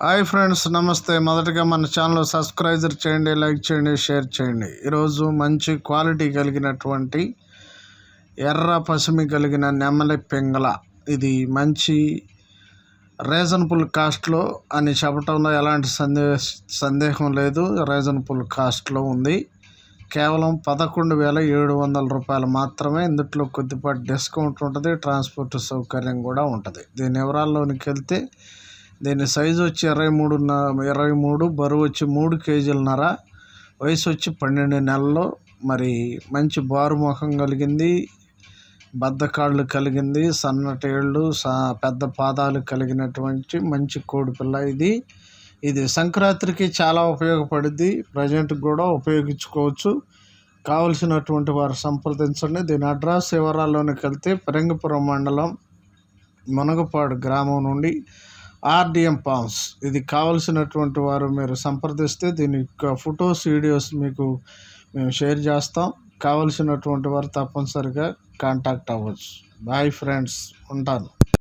Hi friends నమస్తే. మొదటగా మన ఛానల్ సబ్స్క్రైబర్ చేయండి లైక్ చేయండి షేర్ చేయండి. ఈరోజు మంచి క్వాలిటీ కలిగినటువంటి ఎర్ర పసిమి కలిగిన నెమలి పింగళ. ఇది మంచి రీజనబుల్ కాస్ట్లో అని చెప్పడంలో ఎలాంటి సందే సందేహం లేదు. రీజనబుల్ కాస్ట్లో ఉంది. కేవలం పదకొండు వేల ఏడు వందల రూపాయలు మాత్రమే ఇందులో కొద్దిపాటి డిస్కౌంట్ ఉంటుంది. ట్రాన్స్పోర్ట్ సౌకర్యం కూడా ఉంటుంది. దీని వివరాల్లోనికి వెళ్తే దీని సైజు వచ్చి ఇరవై మూడు ఇరవై మూడు బరువు వచ్చి మూడు కేజీలన్నర వయసు వచ్చి పన్నెండు నెలలు. మరి మంచి బారు ముఖం కలిగింది బద్దకాళ్ళు కలిగింది సన్నటేళ్ళు సా పెద్ద పాదాలు కలిగినటువంటి మంచి కోడిపిల్ల ఇది. ఇది సంక్రాంతికి చాలా ఉపయోగపడింది ప్రజెంట్కి కూడా ఉపయోగించుకోవచ్చు. కావలసినటువంటి వారు సంప్రదించండి. దీని అడ్రస్ వివరాల్లోనికి వెళ్తే పెరంగపురం మండలం మునగపాడు గ్రామం నుండి ఆర్డిఎం పామ్స్ ఇది కావలసినటువంటి వారు మీరు సంప్రదిస్తే దీని యొక్క ఫొటోస్ వీడియోస్ మీకు మేము షేర్ చేస్తాం. కావలసినటువంటి వారు తప్పనిసరిగా కాంటాక్ట్ అవ్వచ్చు. Bye friends. ఉంటాను.